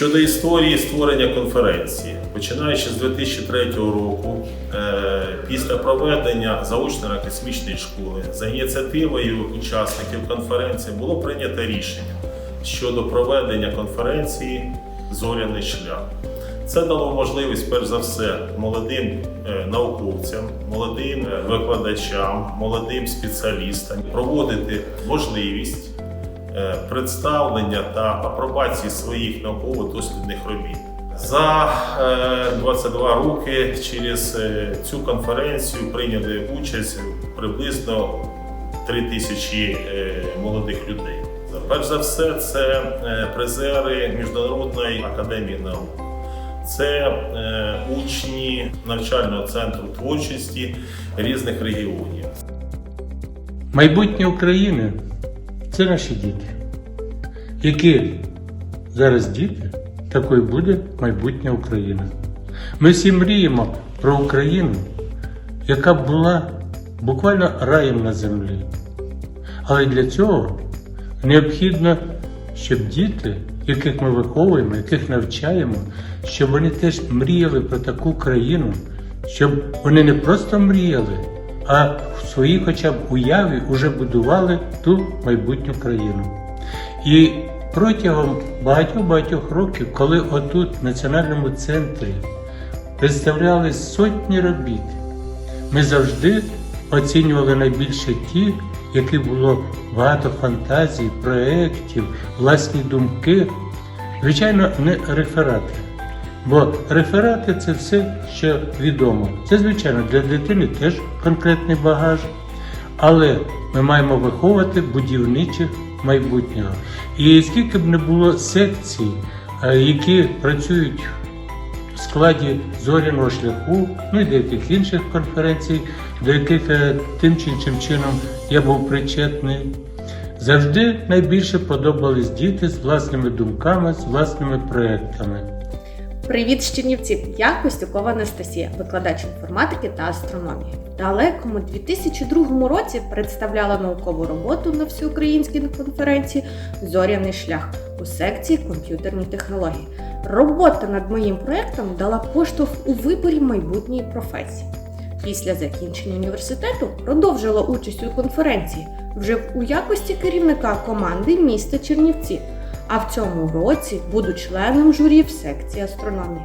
Щодо історії створення конференції, починаючи з 2003 року, е, після проведення заочної космічної школи за ініціативою учасників конференції було прийнято рішення щодо проведення конференції Зоряний шлях. Це дало можливість, перш за все, молодим е, науковцям, молодим е, викладачам, молодим спеціалістам проводити можливість представлення та апробації своїх науково-дослідних робіт. За е, 22 роки через е, цю конференцію прийняли участь приблизно 3 тисячі е, молодих людей. Перш за все, це е, призери Міжнародної академії наук. Це е, учні навчального центру творчості різних регіонів. Майбутнє України це наші діти. Які зараз діти, такою буде майбутнє України. Ми всі мріємо про Україну, яка була буквально раєм на землі. Але для цього необхідно, щоб діти, яких ми виховуємо, яких навчаємо, щоб вони теж мріяли про таку країну, щоб вони не просто мріяли, а в своїй хоча б уяві вже будували ту майбутню країну. І протягом багатьох-багатьох років, коли отут, в національному центрі, представляли сотні робіт, ми завжди оцінювали найбільше ті, які було багато фантазій, проєктів, власні думки. Звичайно, не реферати. Бо реферати це все, що відомо. Це, звичайно, для дитини теж конкретний багаж. Але ми маємо виховувати будівничих майбутнього. І скільки б не було секцій, е, які працюють в складі зоряного шляху, ну і деяких інших конференцій, до яких е, тим чи іншим чином я був причетний. Завжди найбільше подобались діти з власними думками, з власними проектами. Привіт, з Чернівців! Я Костюкова Анастасія, викладач інформатики та астрономії. Далекому 2002 році представляла наукову роботу на всеукраїнській конференції Зоряний шлях у секції комп'ютерні технології. Робота над моїм проєктом дала поштовх у виборі майбутньої професії. Після закінчення університету продовжила участь у конференції вже у якості керівника команди міста Чернівці а в цьому році буду членом журі в секції астрономії.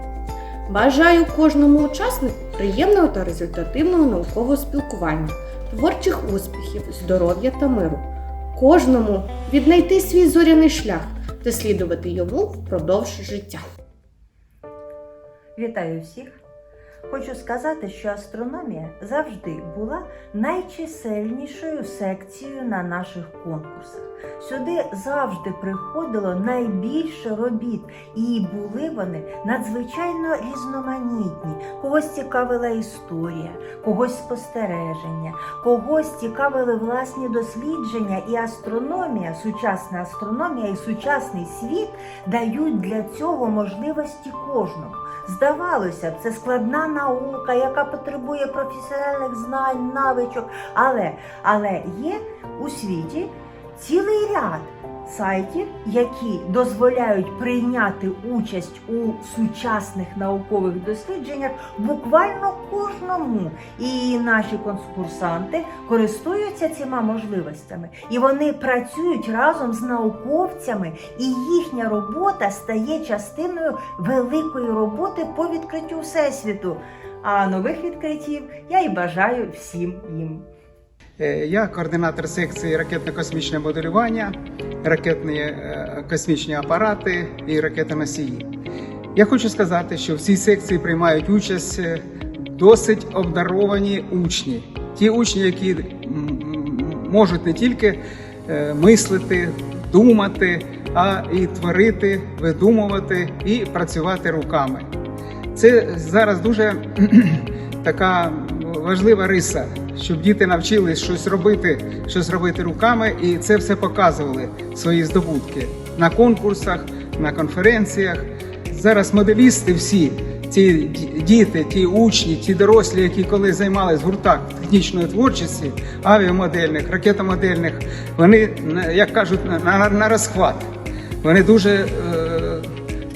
Бажаю кожному учаснику приємного та результативного наукового спілкування, творчих успіхів, здоров'я та миру. Кожному віднайти свій зоряний шлях та слідувати йому впродовж життя. Вітаю всіх! Хочу сказати, що астрономія завжди була найчисельнішою секцією на наших конкурсах. Сюди завжди приходило найбільше робіт, і були вони надзвичайно різноманітні. Когось цікавила історія, когось спостереження, когось цікавили власні дослідження, і астрономія, сучасна астрономія і сучасний світ дають для цього можливості кожному. Здавалося б, це складна наука, яка потребує професіональних знань, навичок. Але, але є у світі цілий ряд сайтів, які дозволяють прийняти участь у сучасних наукових дослідженнях буквально кожному. І наші конкурсанти користуються цими можливостями. І вони працюють разом з науковцями, і їхня робота стає частиною великої роботи по відкриттю Всесвіту. А нових відкриттів я і бажаю всім їм. Е, Я координатор секції ракетно-космічне моделювання, ракетні е, космічні апарати і ракетоносії. Я хочу сказати, що в цій секції приймають участь е, досить обдаровані учні. Ті учні, які можуть не тільки е, мислити, думати, а і творити, видумувати і працювати руками. Це зараз дуже така важлива риса, щоб діти навчились щось робити, щось робити руками, і це все показували свої здобутки на конкурсах, на конференціях. Зараз моделісти всі, ті діти, ті учні, ті дорослі, які коли займались в гуртах технічної творчості, авіамодельних, ракетомодельних, вони, як кажуть, на, на, розхват. Вони дуже е,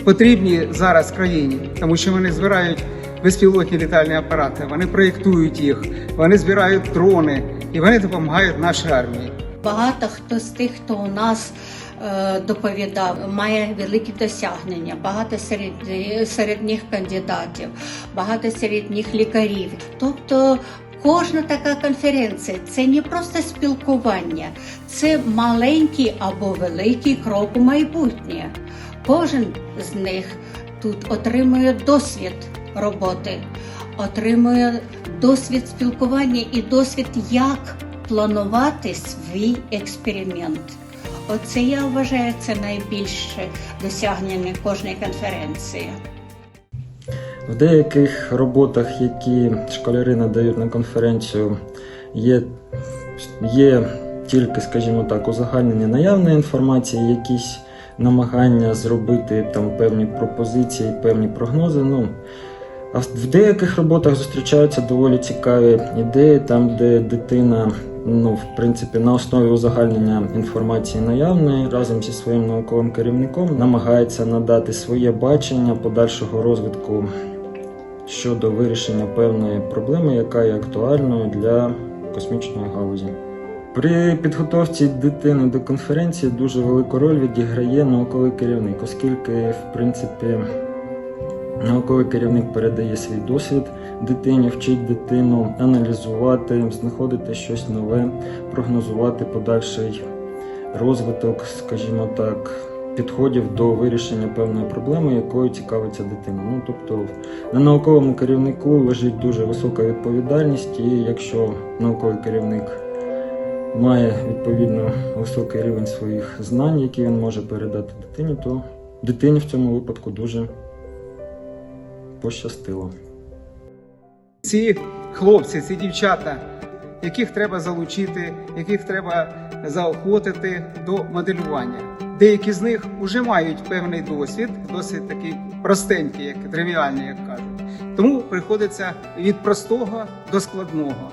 потрібні зараз країні, тому що вони збирають безпілотні літальні апарати, вони проєктують їх, вони збирають дрони і вони допомагають нашій армії. Багато хто з тих, хто у нас е, доповідав, має великі досягнення. Багато серед, серед них кандидатів, багато серед них лікарів. Тобто. Кожна така конференція це не просто спілкування, це маленький або великий крок у майбутнє. Кожен з них тут отримує досвід роботи, отримує досвід спілкування і досвід, як планувати свій експеримент. Оце я вважаю це найбільше досягнення кожної конференції. В деяких роботах, які школяри надають на конференцію, є, є тільки, скажімо так, узагальнення наявної інформації, якісь намагання зробити там певні пропозиції, певні прогнози. Ну, в деяких роботах зустрічаються доволі цікаві ідеї, там, де дитина, ну, в принципі, на основі узагальнення інформації наявної разом зі своїм науковим керівником намагається надати своє бачення подальшого розвитку щодо вирішення певної проблеми, яка є актуальною для космічної галузі. При підготовці дитини до конференції дуже велику роль відіграє науковий керівник, оскільки, в принципі, науковий керівник передає свій досвід дитині, вчить дитину аналізувати, знаходити щось нове, прогнозувати подальший розвиток, скажімо так, підходів до вирішення певної проблеми, якою цікавиться дитина. Ну, тобто на науковому керівнику лежить дуже висока відповідальність, і якщо науковий керівник має відповідно високий рівень своїх знань, які він може передати дитині, то дитині в цьому випадку дуже пощастило. Ці хлопці, ці дівчата, яких треба залучити, яких треба заохотити до моделювання. Деякі з них вже мають певний досвід, досвід такий простенький, як тривіальний, як кажуть. Тому приходиться від простого до складного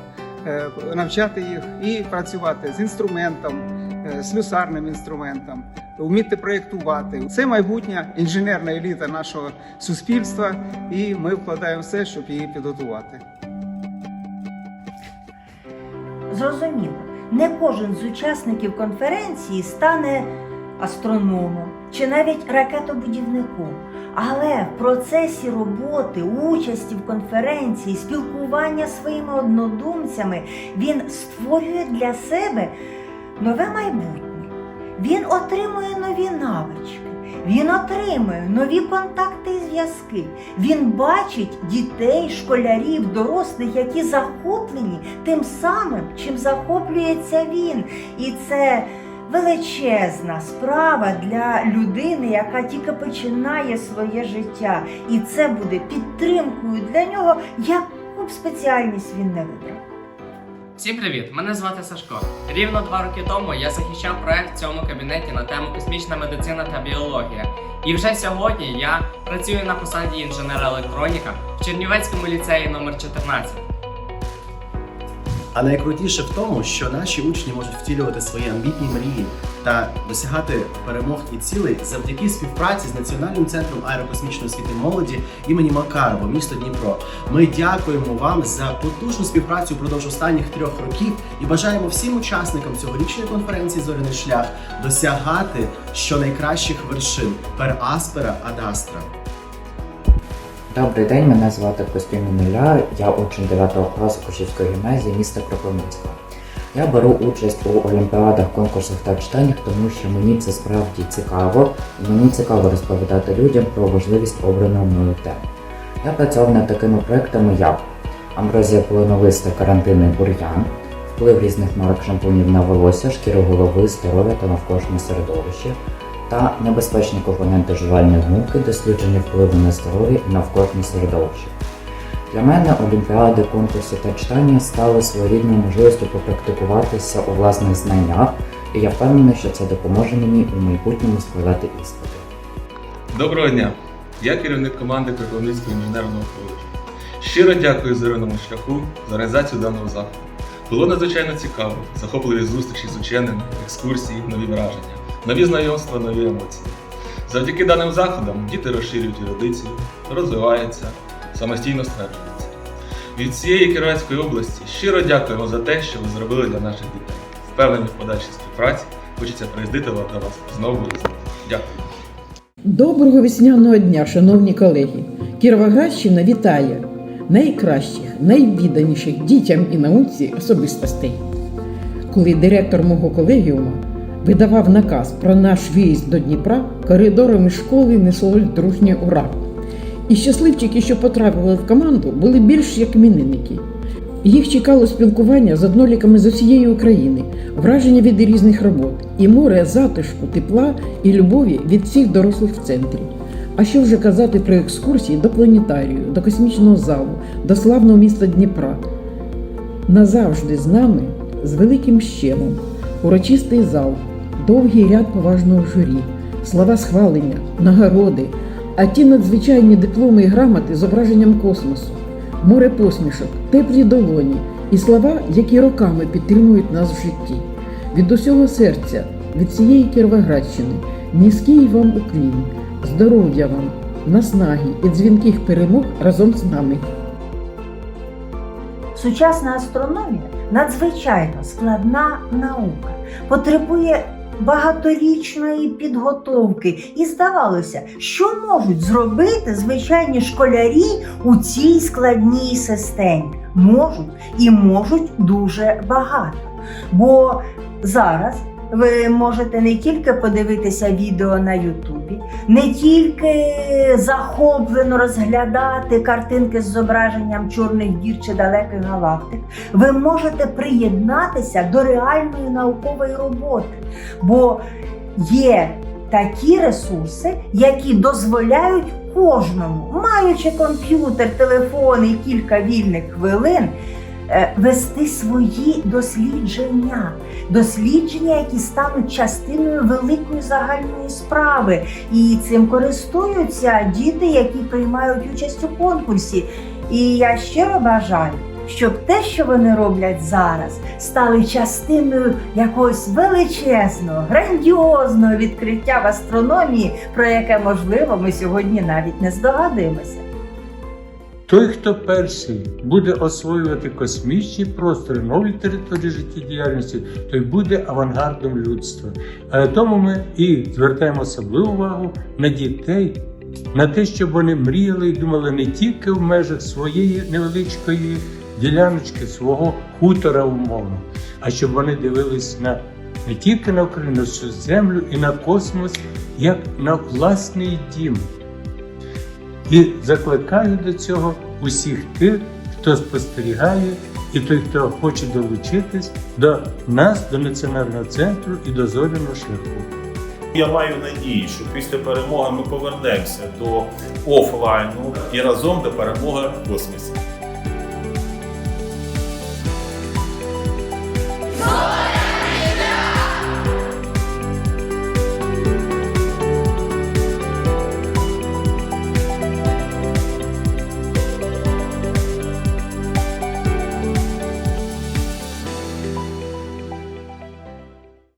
навчати їх і працювати з інструментом, е, слюсарним інструментом, вміти проєктувати. Це майбутня інженерна еліта нашого суспільства, і ми вкладаємо все, щоб її підготувати. Зрозуміло, не кожен з учасників конференції стане астрономом чи навіть ракетобудівником. Але в процесі роботи, участі в конференції, спілкування своїми однодумцями він створює для себе нове майбутнє. Він отримує нові навички, він отримує нові контакти і зв'язки. Він бачить дітей, школярів, дорослих, які захоплені тим самим, чим захоплюється він. І це величезна справа для людини, яка тільки починає своє життя. І це буде підтримкою для нього, яку б спеціальність він не вибрав. Всім привіт! Мене звати Сашко. Рівно два роки тому я захищав проект в цьому кабінеті на тему космічна медицина та біологія. І вже сьогодні я працюю на посаді інженера-електроніка в Чернівецькому ліцеї номер 14. А найкрутіше в тому, що наші учні можуть втілювати свої амбітні мрії та досягати перемог і цілей завдяки співпраці з Національним центром аерокосмічної освіти молоді імені Макарова, місто Дніпро. Ми дякуємо вам за потужну співпрацю впродовж останніх трьох років і бажаємо всім учасникам цьогорічної конференції Зоряний шлях досягати щонайкращих вершин пер аспера ад астра. Добрий день, мене звати Костюм Міля, я учень 9 класу Кошівської гімназії міста Кропивницького. Я беру участь у олімпіадах, конкурсах та читаннях, тому що мені це справді цікаво, і мені цікаво розповідати людям про важливість обраної мною теми. Я працював над такими проектами, як амброзія полиновиста, карантинний бур'ян, вплив різних марок шампунів на волосся, шкіру голови, здоров'я та навколишнє середовище, та небезпечні компоненти жувальної гумки, дослідження впливу на здоров'я і навколишнє середовище. Для мене олімпіади, конкурси та читання стали своєрідною можливістю попрактикуватися у власних знаннях, і я впевнений, що це допоможе мені у майбутньому складати іспити. Доброго дня! Я керівник команди Кропивницького інженерного коледжу. Щиро дякую зоряному шляху за організацію даного заходу. Було надзвичайно цікаво, захопливі зустрічі з ученими, екскурсії, нові враження, нові знайомства, нові емоції. Завдяки даним заходам діти розширюють ерудицію, розвиваються, самостійно стверджуються. Від цієї Кіровецької області щиро дякуємо за те, що ви зробили для наших дітей. Впевнені в подальшій співпраці, хочеться приїздити до вас знову і знову. Дякую. Доброго весняного дня, шановні колеги! Кіровоградщина вітає найкращих, найвідданіших дітям і науці особистостей. Коли директор мого колегіуму видавав наказ про наш виїзд до Дніпра, коридорами школи несло дружнє ура. І щасливчики, що потрапили в команду, були більш як іменинники. Їх чекало спілкування з одноліками з усієї України, враження від різних робот і море затишку, тепла і любові від всіх дорослих в центрі. А що вже казати про екскурсії до планетарію, до космічного залу, до славного міста Дніпра? Назавжди з нами, з великим щемом, урочистий зал, довгий ряд поважного журі, слова схвалення, нагороди, а ті надзвичайні дипломи і грамоти з зображенням космосу, море посмішок, теплі долоні і слова, які роками підтримують нас в житті. Від усього серця, від цієї Кіровоградщини, низький вам уклін, здоров'я вам, наснаги і дзвінких перемог разом з нами. Сучасна астрономія надзвичайно складна наука, потребує багаторічної підготовки. І здавалося, що можуть зробити звичайні школярі у цій складній системі. Можуть і можуть дуже багато. Бо зараз ви можете не тільки подивитися відео на Ютубі, не тільки захоплено розглядати картинки з зображенням чорних дір чи далеких галактик, ви можете приєднатися до реальної наукової роботи, бо є такі ресурси, які дозволяють кожному, маючи комп'ютер, телефон і кілька вільних хвилин, вести свої дослідження, дослідження, які стануть частиною великої загальної справи. І цим користуються діти, які приймають участь у конкурсі. І я щиро бажаю, щоб те, що вони роблять зараз, стали частиною якогось величезного, грандіозного відкриття в астрономії, про яке можливо ми сьогодні навіть не здогадуємося. Той, хто перший буде освоювати космічні простори, нові території життєдіяльності, той буде авангардом людства. Тому ми і звертаємо особливу увагу на дітей, на те, щоб вони мріяли і думали не тільки в межах своєї невеличкої діляночки, свого хутора умовно, а щоб вони дивились на не тільки на Україну, всю землю і на космос, як на власний дім. І закликаю до цього усіх тих, хто спостерігає, і той, хто хоче долучитись до нас, до національного центру і до зоряного шляху. Я маю надію, що після перемоги ми повернемося до офлайну і разом до перемоги в космосі.